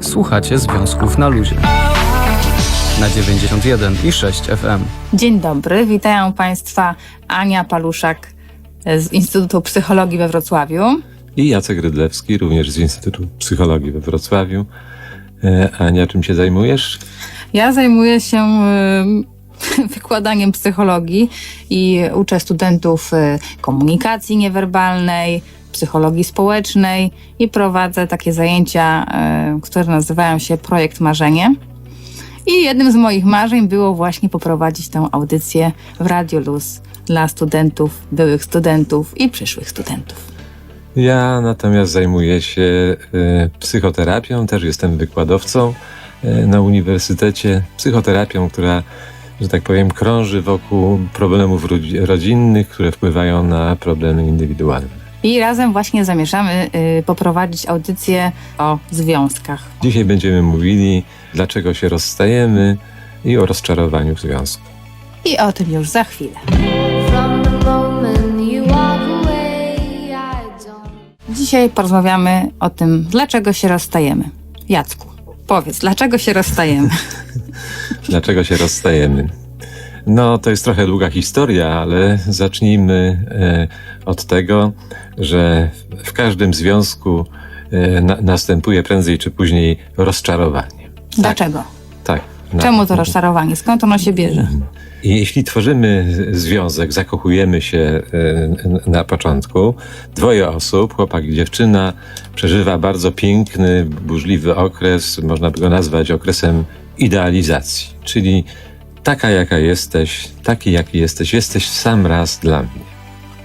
Słuchacie Związków na Luzie. Na 91 i 6 FM. Dzień dobry, witają Państwa Ania Paluszak z Instytutu Psychologii we Wrocławiu. I Jacek Rydlewski, również z Instytutu Psychologii we Wrocławiu. E, Ania, czym się zajmujesz? Ja zajmuję się wykładaniem psychologii i uczę studentów y, komunikacji niewerbalnej, psychologii społecznej i prowadzę takie zajęcia, y, które nazywają się Projekt Marzenie. I jednym z moich marzeń było właśnie poprowadzić tę audycję w Radio Luz dla studentów, byłych studentów i przyszłych studentów. Ja natomiast zajmuję się e, psychoterapią, też jestem wykładowcą e, na uniwersytecie. Psychoterapią, która, że tak powiem, krąży wokół problemów rodzi- rodzinnych, które wpływają na problemy indywidualne. I razem właśnie zamierzamy y, poprowadzić audycję o związkach. Dzisiaj będziemy mówili, dlaczego się rozstajemy i o rozczarowaniu w związku. I o tym już za chwilę. Dzisiaj porozmawiamy o tym, dlaczego się rozstajemy. Jacku, powiedz, dlaczego się rozstajemy? Dlaczego się rozstajemy? No, to jest trochę długa historia, ale zacznijmy e, od tego, że w każdym związku e, na, następuje prędzej czy później rozczarowanie. Dlaczego? Tak. Czemu to rozczarowanie? Skąd ono się bierze? Jeśli tworzymy związek, zakochujemy się e, na początku, dwoje osób, chłopak i dziewczyna, przeżywa bardzo piękny, burzliwy okres, można by go nazwać okresem idealizacji, czyli taka jaka jesteś, taki jaki jesteś, jesteś sam raz dla mnie.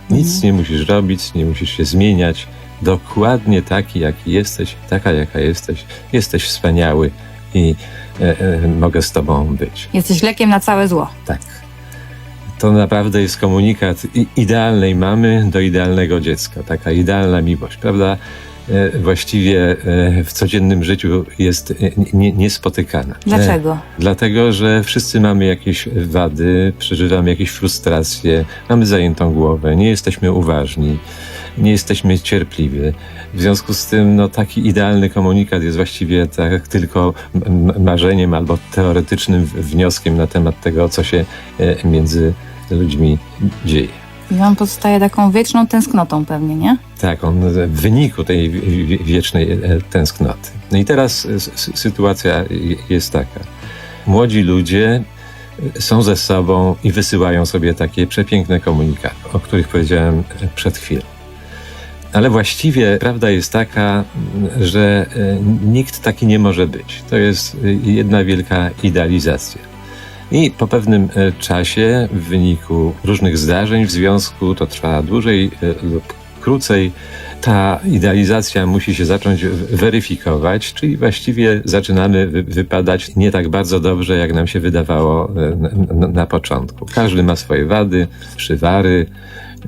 Nic nie musisz robić, nie musisz się zmieniać, dokładnie taki jaki jesteś, taka jaka jesteś, jesteś wspaniały i e, e, mogę z tobą być. Jesteś lekiem na całe zło. Tak. To naprawdę jest komunikat idealnej mamy do idealnego dziecka. Taka idealna miłość, prawda? E, Właściwie e, w codziennym życiu jest e, nie- niespotykana. Dlaczego? Dlatego, że wszyscy mamy jakieś wady, przeżywamy jakieś frustracje, mamy zajętą głowę, nie jesteśmy uważni, nie jesteśmy cierpliwi. W związku z tym no, taki idealny komunikat jest właściwie tak tylko marzeniem albo teoretycznym wnioskiem na temat tego, co się między ludźmi dzieje. I on pozostaje taką wieczną tęsknotą pewnie, nie? Tak, on w wyniku tej wi- wi- wiecznej e, tęsknoty. No i teraz sytuacja je- jest taka. Młodzi ludzie e, są ze sobą i wysyłają sobie takie przepiękne komunikaty, o których powiedziałem e, przed chwilą. Ale właściwie prawda jest taka, że nikt taki nie może być. To jest jedna wielka idealizacja. I po pewnym e, czasie, w wyniku różnych zdarzeń w związku, to trwa dłużej e, lub krócej, ta idealizacja musi się zacząć weryfikować, czyli właściwie zaczynamy wy- wypadać nie tak bardzo dobrze, jak nam się wydawało e, na, na, na początku. Każdy ma swoje wady, przywary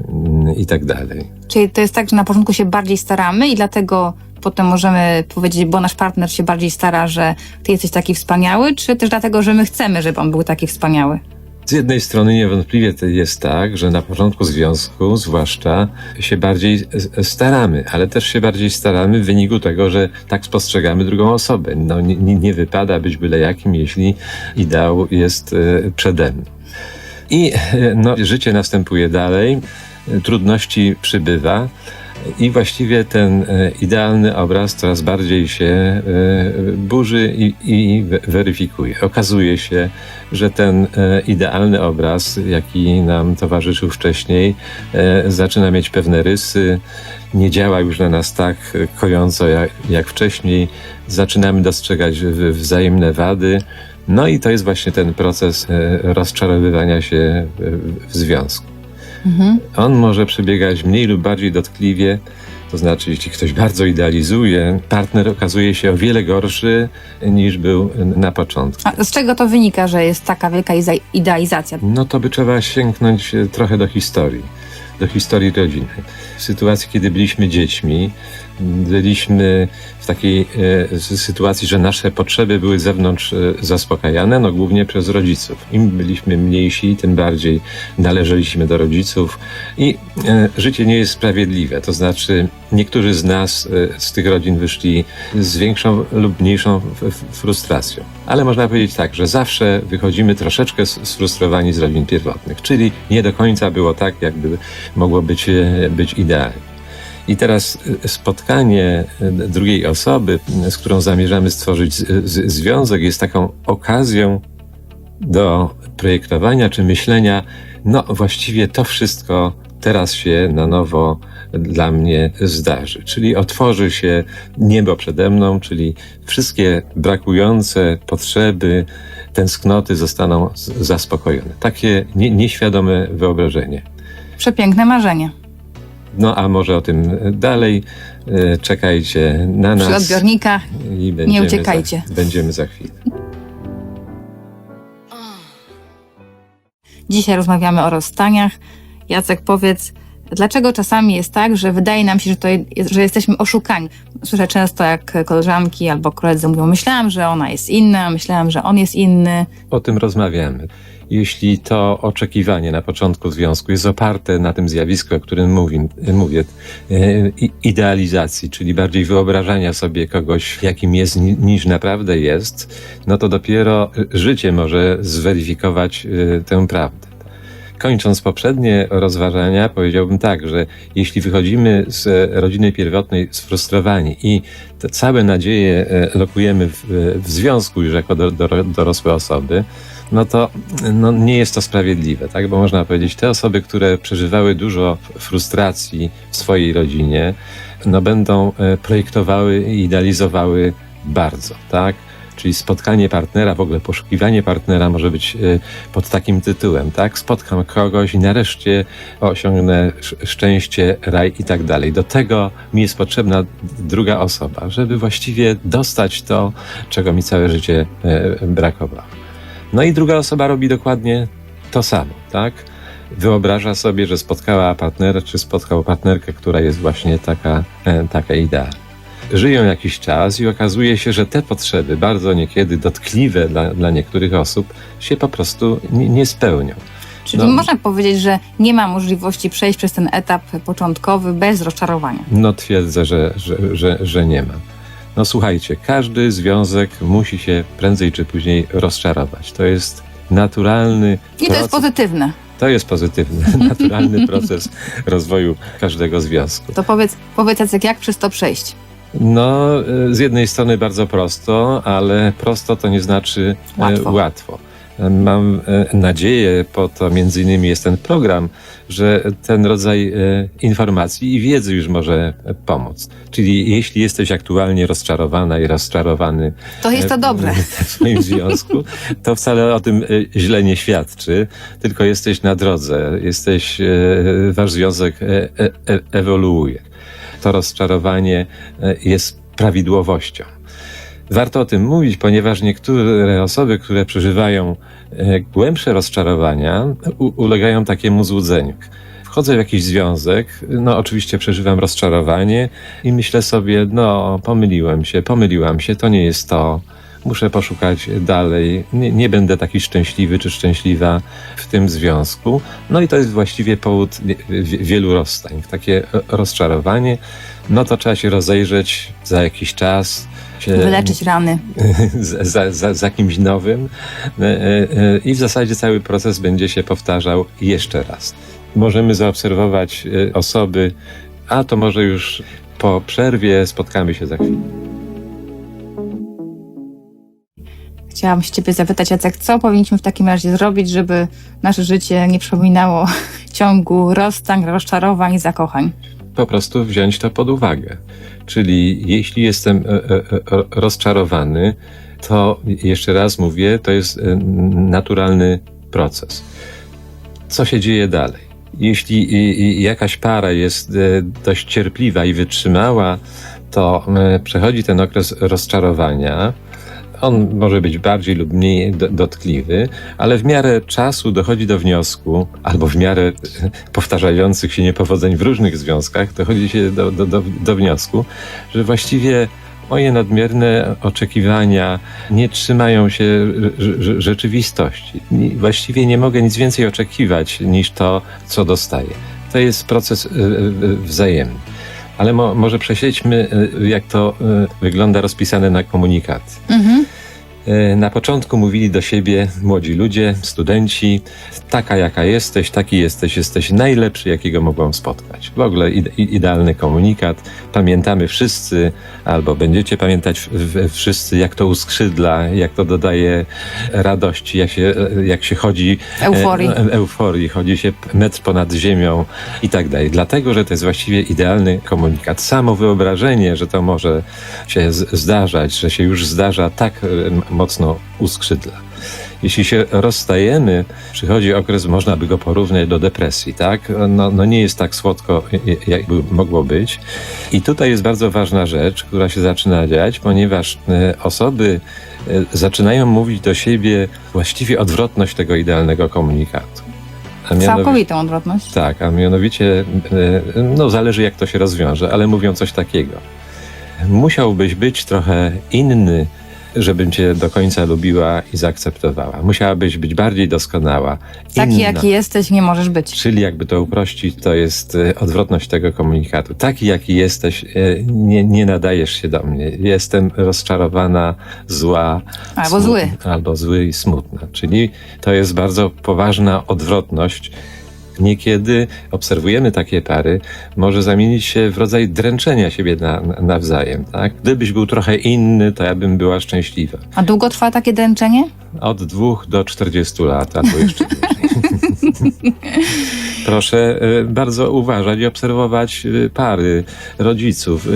mm, i tak dalej. Czyli to jest tak, że na początku się bardziej staramy i dlatego potem możemy powiedzieć, bo nasz partner się bardziej stara, że ty jesteś taki wspaniały, czy też dlatego, że my chcemy, żeby on był taki wspaniały? Z jednej strony niewątpliwie jest tak, że na początku związku zwłaszcza się bardziej staramy, ale też się bardziej staramy w wyniku tego, że tak spostrzegamy drugą osobę. No, nie, nie wypada być byle jakim, jeśli ideał jest e, przede mną. I e, no, życie następuje dalej, trudności przybywa. I właściwie ten e, idealny obraz coraz bardziej się e, burzy i, i we- weryfikuje. Okazuje się, że ten e, idealny obraz, jaki nam towarzyszył wcześniej, zaczyna mieć pewne rysy, nie działa już na nas tak kojąco jak, jak wcześniej. Zaczynamy dostrzegać wzajemne wady. No i to jest właśnie ten proces rozczarowywania się w, w związku. On może przebiegać mniej lub bardziej dotkliwie, to znaczy, jeśli ktoś bardzo idealizuje, partner okazuje się o wiele gorszy niż był na początku. A z czego to wynika, że jest taka wielka iza- idealizacja? No to by trzeba sięgnąć e, trochę do historii, do historii rodziny. W sytuacji, kiedy byliśmy dziećmi, byliśmy w takiej e, sytuacji, że nasze potrzeby były z zewnątrz e, zaspokajane, no głównie przez rodziców. Im byliśmy mniejsi, tym bardziej należeliśmy do rodziców i e, życie nie jest sprawiedliwe. To znaczy, niektórzy z nas z tych rodzin wyszli z większą lub mniejszą frustracją. Ale można powiedzieć tak, że zawsze wychodzimy troszeczkę sfrustrowani z rodzin pierwotnych, czyli nie do końca było tak, jakby mogło być, być idealnie. I teraz e, spotkanie e, drugiej osoby, z którą zamierzamy stworzyć związek, jest taką okazją do projektowania czy myślenia, no właściwie to wszystko teraz się na nowo dla mnie zdarzy. Czyli otworzy się niebo przede mną, czyli wszystkie brakujące potrzeby, tęsknoty zostaną zaspokojone. Takie nie, nieświadome wyobrażenie. Przepiękne marzenie. No a może o tym dalej. E, Czekajcie na nas. Przy odbiornikach i będziemy uciekajcie. Za, będziemy za chwilę. Dzisiaj rozmawiamy o rozstaniach. Jacek, powiedz, dlaczego czasami jest tak, że wydaje nam się, że, to jest, że jesteśmy oszukani? Słyszę często, jak koleżanki albo koledzy mówią, myślałam, że ona jest inna, myślałam, że on jest inny. O tym rozmawiamy. Jeśli to oczekiwanie na początku związku jest oparte na tym zjawisku, o którym mówi, mówię, e, idealizacji, czyli bardziej wyobrażania sobie kogoś, jakim jest, ni- niż naprawdę jest, no to dopiero życie może zweryfikować e, tę prawdę. Kończąc poprzednie rozważania, powiedziałbym tak, że jeśli wychodzimy z rodziny pierwotnej sfrustrowani i te całe nadzieje e, lokujemy w, w związku już jako do, do, dorosłe osoby, no to no, nie jest to sprawiedliwe, tak? Bo można powiedzieć, te osoby, które przeżywały dużo frustracji w swojej rodzinie, no będą e, projektowały i idealizowały bardzo, tak? Czyli spotkanie partnera, w ogóle poszukiwanie partnera może być e, pod takim tytułem, tak? Spotkam kogoś i nareszcie osiągnę sz- szczęście, raj i tak dalej. Do tego mi jest potrzebna druga osoba, żeby właściwie dostać to, czego mi całe życie e, brakowało. No i druga osoba robi dokładnie to samo, tak? Wyobraża sobie, że spotkała partnera, czy spotkał partnerkę, która jest właśnie taka, e, taka idealna. Żyją jakiś czas i okazuje się, że te potrzeby, bardzo niekiedy dotkliwe dla, dla niektórych osób, się po prostu nie, nie spełnią. Czyli No. można powiedzieć, że nie ma możliwości przejść przez ten etap początkowy bez rozczarowania. No twierdzę, że, że, że, że nie ma. No słuchajcie, każdy związek musi się prędzej czy później rozczarować. To jest naturalny I to jest pozytywne. To jest pozytywny, naturalny proces rozwoju każdego związku. To powiedz, powiedz Jacek, jak przez to przejść? No, y, z jednej strony bardzo prosto, ale prosto to nie znaczy e, Łatwo. łatwo. Mam e, nadzieję, po to między innymi jest ten program, że ten rodzaj e, informacji i wiedzy już może pomóc. Czyli jeśli jesteś aktualnie rozczarowana i rozczarowany To jest to e, dobre. w swoim związku, to wcale o tym źle nie świadczy, tylko jesteś na drodze, jesteś, wasz związek ewoluuje. To rozczarowanie jest prawidłowością. Warto o tym mówić, ponieważ niektóre osoby, które przeżywają e, głębsze rozczarowania, ulegają takiemu złudzeniu. Wchodzę w jakiś związek, no oczywiście przeżywam rozczarowanie i myślę sobie, no pomyliłem się, pomyliłam się, to nie jest to, muszę poszukać dalej, nie, nie będę taki szczęśliwy czy szczęśliwa w tym związku. No i to jest właściwie powód wie- wie- wielu rozstań, takie rozczarowanie, no to trzeba się rozejrzeć za jakiś czas, się Wyleczyć rany. za, za, za, kimś nowym e, e, e, i w zasadzie cały proces będzie się powtarzał jeszcze raz. Możemy zaobserwować osoby, a to może już po przerwie spotkamy się za chwilę. Chciałam się ciebie zapytać, Jacek, co powinniśmy w takim razie zrobić, żeby nasze życie nie przypominało ciągu rozstań, rozczarowań i zakochań? Po prostu wziąć to pod uwagę. Czyli jeśli jestem e, e, e, rozczarowany, to jeszcze raz mówię, to jest naturalny proces. Co się dzieje dalej? Jeśli jakaś para jest dość cierpliwa i wytrzymała, to przechodzi ten okres rozczarowania, On może być bardziej lub mniej do, dotkliwy, ale w miarę czasu dochodzi do wniosku, albo w miarę e, powtarzających się niepowodzeń w różnych związkach, dochodzi się do, do, do, do wniosku, że właściwie moje nadmierne oczekiwania nie trzymają się rze- rze- rzeczywistości. Właściwie nie mogę nic więcej oczekiwać niż to, co dostaję. To jest proces e, e, wzajemny. Ale mo, może prześledźmy, e, jak to e, wygląda rozpisane na komunikat. Mhm. E, Na początku mówili do siebie młodzi ludzie, studenci, taka jaka jesteś, taki jesteś, jesteś najlepszy, jakiego mogłam spotkać. W ogóle idealny komunikat. Pamiętamy wszyscy, albo będziecie pamiętać wszyscy, jak to uskrzydla, jak to dodaje radości, jak się, jak się chodzi Euforii. e, euforii, chodzi się metr ponad ziemią i tak dalej. Dlatego, że to jest właściwie idealny komunikat. Samo wyobrażenie, że to może się zdarzać, że się już zdarza, tak e, mocno uskrzydla. Jeśli się rozstajemy, przychodzi okres, można by go porównać do depresji, tak? No, no nie jest tak słodko, i- jakby mogło być. I tutaj jest bardzo ważna rzecz, która się zaczyna dziać, ponieważ e, osoby e, zaczynają mówić do siebie właściwie odwrotność tego idealnego komunikatu. Całkowitą odwrotność. tak, a mianowicie, e, no zależy jak to się rozwiąże, ale mówią coś takiego. Musiałbyś być trochę inny, żebym cię do końca lubiła i zaakceptowała. Musiałabyś być bardziej doskonała. Taki, inna. jaki jesteś, nie możesz być. Czyli jakby to uprościć, to jest e, odwrotność tego komunikatu. Taki jaki jesteś, e, nie, nie nadajesz się do mnie. Jestem rozczarowana, zła. Albo zły. Albo zły i smutna. Czyli to jest bardzo poważna odwrotność. Niekiedy obserwujemy takie pary, może zamienić się w rodzaj dręczenia siebie na, na, nawzajem. Tak? Gdybyś był trochę inny, to ja bym była szczęśliwa. A długo trwa takie dręczenie? Od dwóch do 40 lat, albo jeszcze dłużej. Proszę e, bardzo uważać i obserwować e, pary, rodziców, e,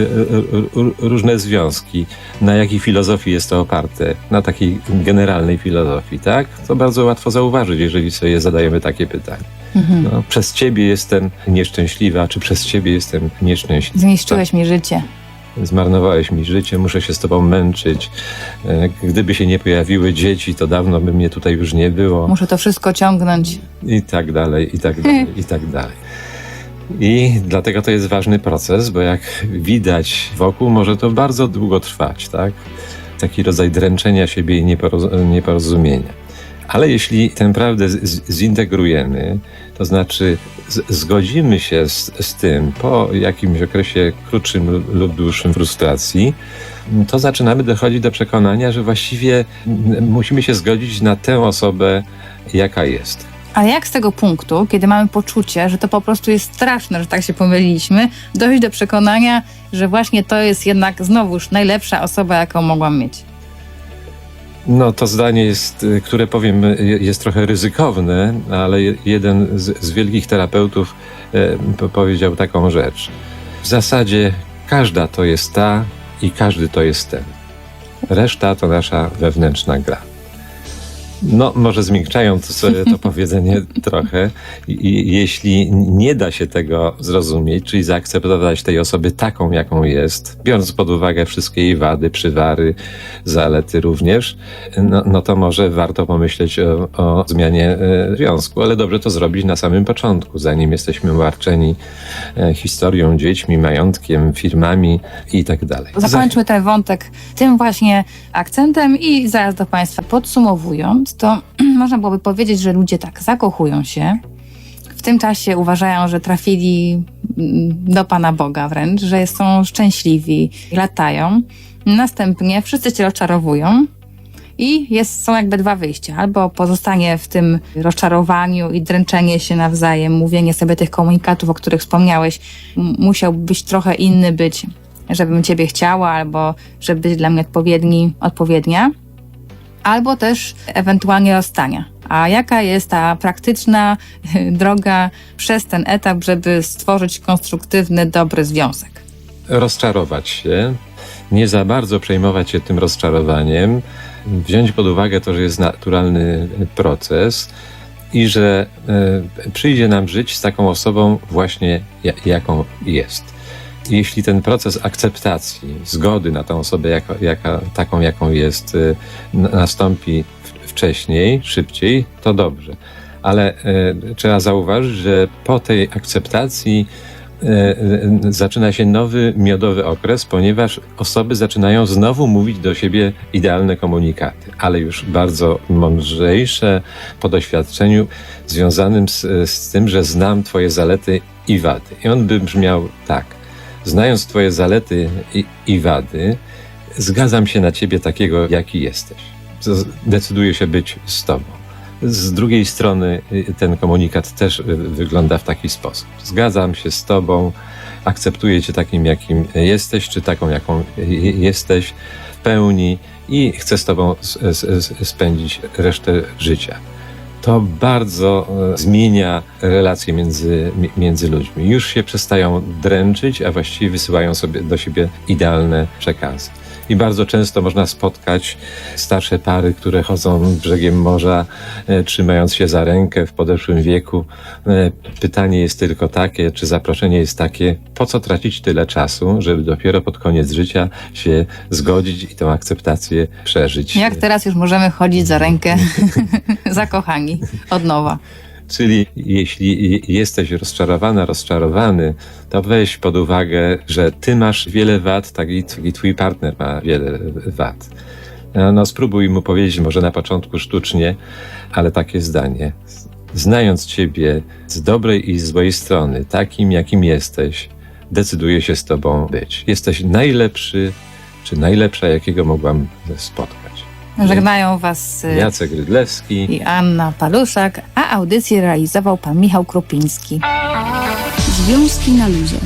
różne związki, na jakiej filozofii jest to oparte, na takiej generalnej filozofii, tak? To bardzo łatwo zauważyć, jeżeli sobie zadajemy takie pytanie. Mhm. No, przez ciebie jestem nieszczęśliwa, czy przez ciebie jestem nieszczęśliwy. Zniszczyłeś mi życie. Zmarnowałeś mi życie, muszę się z tobą męczyć. E, Gdyby się nie pojawiły dzieci, to dawno by mnie tutaj już nie było. Muszę to wszystko ciągnąć. I tak dalej, i tak dalej, i tak dalej. I dlatego to jest ważny proces, bo jak widać wokół, może to bardzo długo trwać, tak? Taki rodzaj dręczenia siebie i nieporoz- nieporozumienia. Ale jeśli tę prawdę zintegrujemy, to znaczy zgodzimy się z, z tym po jakimś okresie krótszym lub dłuższym frustracji, to zaczynamy dochodzić do przekonania, że właściwie musimy się zgodzić na tę osobę, jaka jest. Ale jak z tego punktu, kiedy mamy poczucie, że to po prostu jest straszne, że tak się pomyliliśmy, dojść do przekonania, że właśnie to jest jednak znowuż najlepsza osoba, jaką mogłam mieć? No, to zdanie jest, y, które powiem, y, jest trochę ryzykowne, ale je- jeden z, z wielkich terapeutów e, po- powiedział taką rzecz. W zasadzie każda to jest ta i każdy to jest ten. Reszta to nasza wewnętrzna gra. No, może zmiękczając to powiedzenie trochę, i, jeśli nie da się tego zrozumieć, czyli zaakceptować tej osoby taką, jaką jest, biorąc pod uwagę wszystkie jej wady, przywary, zalety również, no, no to może warto pomyśleć o, o zmianie e, związku, ale dobrze to zrobić na samym początku, zanim jesteśmy obarczeni e, historią, dziećmi, majątkiem, firmami i tak dalej. Zakończmy ten wątek tym właśnie akcentem i zaraz do Państwa podsumowując, to można byłoby powiedzieć, że ludzie tak zakochują się, w tym czasie uważają, że trafili mm, do Pana Boga wręcz, że są szczęśliwi, latają. Następnie wszyscy się rozczarowują i jest, są jakby dwa wyjścia. Albo pozostanie w tym rozczarowaniu i dręczenie się nawzajem, mówienie sobie tych komunikatów, o których wspomniałeś, musiałbyś trochę inny być, żebym Ciebie chciała, albo żeby być dla mnie odpowiedni, odpowiednia. Albo też ewentualnie rozstania. A jaka jest ta praktyczna droga przez ten etap, żeby stworzyć konstruktywny, dobry związek? rozczarować się, nie za bardzo przejmować się tym rozczarowaniem, wziąć pod uwagę to, że jest naturalny proces i że e, przyjdzie nam żyć z taką osobą właśnie ja- jaką jest. Jeśli ten proces akceptacji, zgody na tą osobę jako, jaka, taką, jaką jest, y, nastąpi wcześniej, szybciej, to dobrze. Ale y, trzeba zauważyć, że po tej akceptacji y, zaczyna się nowy miodowy okres, ponieważ osoby zaczynają znowu mówić do siebie idealne komunikaty, ale już bardzo mądrzejsze po doświadczeniu związanym z, z tym, że znam Twoje zalety i wady. I on by brzmiał tak. Znając Twoje zalety i, i wady, zgadzam się na Ciebie takiego, jaki jesteś. Decyduję się być z Tobą. Z drugiej strony y, ten komunikat też y, wygląda w taki sposób. Zgadzam się z Tobą, akceptuję Cię takim, jakim jesteś, czy taką, jaką jesteś w pełni i chcę z Tobą spędzić resztę życia. To bardzo e, zmienia relacje między, mi- między ludźmi. Już się przestają dręczyć, a właściwie wysyłają sobie do siebie idealne przekazy. I bardzo często można spotkać starsze pary, które chodzą brzegiem morza, e, trzymając się za rękę w podeszłym wieku. E, pytanie jest tylko takie, czy zaproszenie jest takie, po co tracić tyle czasu, żeby dopiero pod koniec życia się zgodzić i tą akceptację przeżyć. Jak teraz już możemy chodzić za rękę zakochani od nowa. Czyli jeśli jesteś rozczarowana, rozczarowany, to weź pod uwagę, że ty masz wiele wad, tak i twój partner ma wiele wad. No, No spróbuj mu powiedzieć, może na początku sztucznie, ale takie zdanie. Znając ciebie z dobrej i złej strony, takim jakim jesteś, decyduję się z tobą być. Jesteś najlepszy, czy najlepsza, jakiego mogłam spotkać. Żegnają Was y, Jacek Rydlewski. i Anna Paluszak, a audycję realizował pan Michał Krupiński. Związki na luzie.